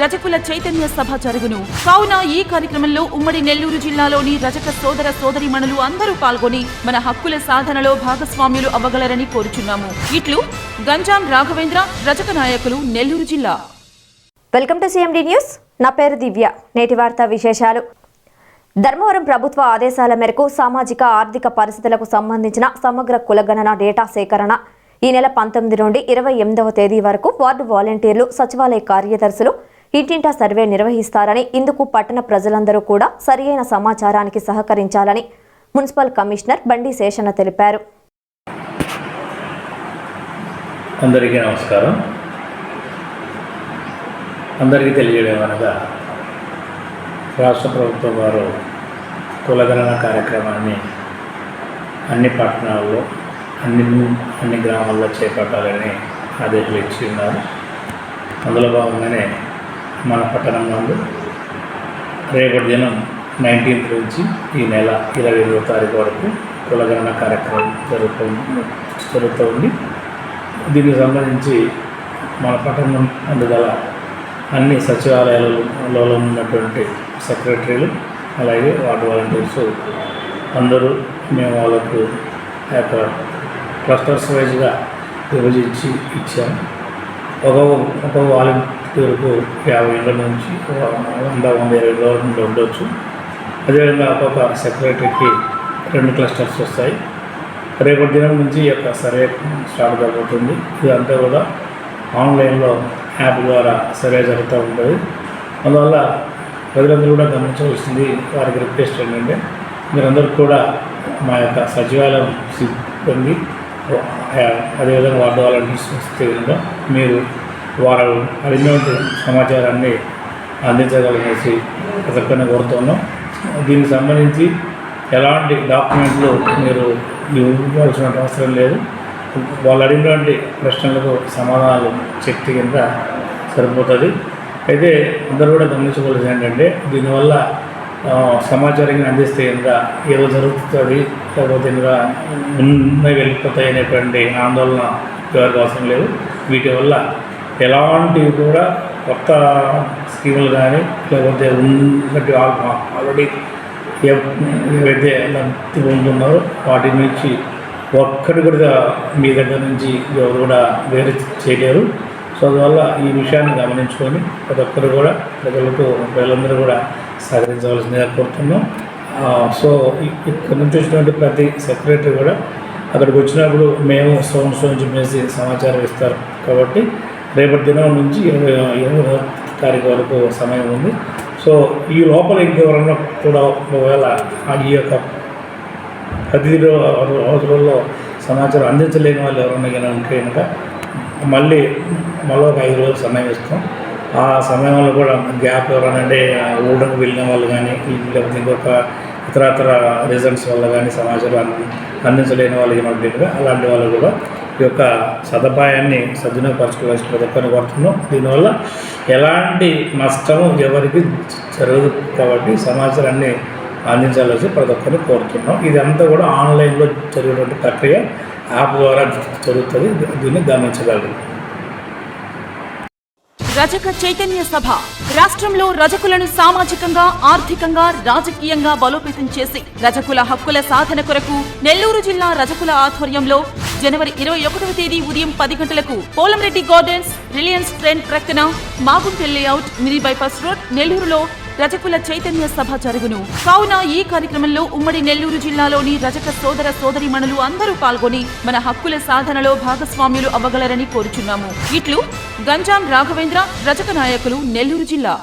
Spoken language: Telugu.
రజకుల చైతన్య సభ జరుగును. కావున ఈ కార్యక్రమంలో ఉమ్మడి నెల్లూరు జిల్లాలోని రజక సోదర సోదరిమణులు అందరూ పాల్గొని మన హక్కుల సాధనలో భాగస్వామ్యులు అవ్వగలరని కోరుచున్నాము. ఇట్లు గంజాం రాఘవేంద్ర రజక నాయకులు నెల్లూరు జిల్లా. Welcome to CMD news. నా పేరు దివ్య. నేటి వార్తా విశేషాలు. ధర్మవరం ప్రభుత్వ ఆదేశాల మేరకు సామాజిక ఆర్థిక పరిస్థితులకు సంబంధించిన సమగ్ర కులగణన డేటా సేకరణ ఈ నెల పంతొమ్మిది నుండి ఇరవై ఎనిమిదవ తేదీ వరకు వార్డు వాలంటీర్లు సచివాలయ కార్యదర్శులు ఇంటింటా సర్వే నిర్వహిస్తారని ఇందుకు పట్టణ ప్రజలందరూ కూడా సరియైన సమాచారానికి సహకరించాలని మున్సిపల్ కమిషనర్ బండి శేషన్న తెలిపారు. అందరికీ నమస్కారం. అందరికీ తెలియడం అనగా రాష్ట్ర ప్రభుత్వం వారు కులగణన కార్యక్రమాన్ని అన్ని పట్టణాల్లో అన్ని అన్ని గ్రామాల్లో చేపట్టాలని ఆదేశాలు ఇచ్చి ఉన్నారు. అందులో భాగంగానే మన పట్టణం నందు రేపటి దినం నైన్టీన్త్ నుంచి ఈ నెల ఇరవై ఐదవ తారీఖు వరకు కులగణన కార్యక్రమం జరుగుతుంది. జరుగుతుంది దీనికి సంబంధించి మన పట్టణం అందుగల అన్ని సచివాలయాలలో ఉన్నటువంటి సెక్రటరీలు అలాగే వార్డు వాలంటీర్స్ అందరూ మేము వాళ్ళకు యొక్క క్లస్టర్స్ వైజ్గా విభజించి ఇచ్చాము ఒక ఒక వాలంటీర్కు యాభై ఏళ్ళ నుంచి వంద వంద ఇరవై రోజుల నుండి ఉండొచ్చు. అదేవిధంగా ఒక్కొక్క సెక్రటరీకి రెండు క్లస్టర్స్ వస్తాయి. రేపటి దినం నుంచి ఈ యొక్క సర్వే స్టార్ట్ కాబోతుంది. ఇదంతా కూడా ఆన్లైన్లో యాప్ ద్వారా సర్వే జరుగుతూ ఉంటుంది. అందువల్ల ప్రజలందరూ కూడా గమనించవలసింది వారికి రిక్వెస్ట్ ఏంటంటే మీరందరూ కూడా మా యొక్క సచివాలయం సిబ్బంది అదేవిధంగా వార్డు వాలంటీర్స్ వస్తే మీరు వారు అడిగినటువంటి సమాచారాన్ని అందించగలనేసి ప్రతి కోరుతున్నాం దీనికి సంబంధించి ఎలాంటి డాక్యుమెంట్లు మీరు ఇవ్వాల్సిన అవసరం లేదు. వాళ్ళు అడిగినటువంటి ప్రశ్నలకు సమాధానాలు శక్తి కింద సరిపోతుంది. అయితే అందరూ కూడా గమనించవలసింది ఏంటంటే దీనివల్ల సమాచారాన్ని అందిస్తే ఇంకా ఏదో జరుగుతుంది లేకపోతే ఇంకా ఉన్నాయి వెళ్ళిపోతాయి అనేటువంటి ఆందోళన ఎవరికి అవసరం లేదు. వీటి వల్ల ఎలాంటివి కూడా కొత్త స్కీములు కానీ లేకపోతే ఉన్నట్టు ఆల్రెడీ ఏవైతే లబ్ధి పొందుతున్నారో వాటి నుంచి ఒక్కటి కూడా మీ దగ్గర నుంచి ఎవరు కూడా వేరు చేయలేరు. సో అందువల్ల ఈ విషయాన్ని గమనించుకొని ప్రతి ఒక్కరు కూడా ప్రజలకు ప్రజలందరూ కూడా సహకరించవలసిందిగా కోరుతున్నాం సో ఇక్కడ నుంచి వచ్చినటువంటి ప్రతి సెక్రటరీ కూడా అక్కడికి వచ్చినప్పుడు మేము సోన్ నుంచి మేసి సమాచారం ఇస్తారు. కాబట్టి రేపటి దినం నుంచి ఇరవై ఇరవై తారీఖు వరకు సమయం ఉంది. సో ఈ లోపల ఇంకెవరన్నా కూడా ఒకవేళ ఆ ఈ యొక్క ప్రతి రో- రోజులలో సమాచారం అందించలేని వాళ్ళు ఎవరన్నా ఉంటే కనుక మళ్ళీ మళ్ళీ ఒక ఐదు రోజులు సమయం ఇస్తాం. ఆ సమయంలో కూడా గ్యాప్ ఎవరనంటే ఊడకు వెళ్ళిన వాళ్ళు కానీ లేకపోతే ఇంకొక ఇతరతర రీజన్స్ వల్ల కానీ సమాచారం అందించలేని వాళ్ళు ఏమంటారు కూడా అలాంటి వాళ్ళు కూడా ఈ యొక్క సదుపాయాన్ని సద్వినియోగపరచుకోవాల్సి ప్రతి ఒక్కరిని కోరుతున్నాం. దీనివల్ల ఎలాంటి నష్టము ఎవరికి జరగదు కాబట్టి సమాచారాన్ని అందించాలని ప్రతి ఒక్కరిని కోరుతున్నాం ఇదంతా కూడా ఆన్లైన్లో జరిగేటువంటి ప్రక్రియ. యాప్ ద్వారా జరుగుతుంది. దీన్ని గమనించగలరు. రజక చైతన్య సభ రాష్ట్రంలో రజకులను సామాజికంగా ఆర్థికంగా రాజకీయంగా బలోపేతం చేసి రజకుల హక్కుల సాధన కొరకు నెల్లూరు జిల్లా రజకుల ఆధ్వర్యంలో జనవరి ఇరవై ఒకటవ తేదీ ఉదయం పది గంటలకు పోలంరెడ్డి గార్డెన్స్ రిలయన్స్ ట్రెండ్ ప్రక్కన మాగుంటెల్ లేఅవుట్ మినీ బైపాస్ రోడ్ నెల్లూరులో రజకుల చైతన్య సభ జరుగును. కావున ఈ కార్యక్రమంలో ఉమ్మడి నెల్లూరు జిల్లాలోని రజక సోదర సోదరిమణులు అందరూ పాల్గొని మన హక్కుల సాధనలో భాగస్వామ్యులు అవ్వగలరని కోరుచున్నాము. ఇట్లు గంజాం రాఘవేంద్ర రజక నాయకులు నెల్లూరు జిల్లా.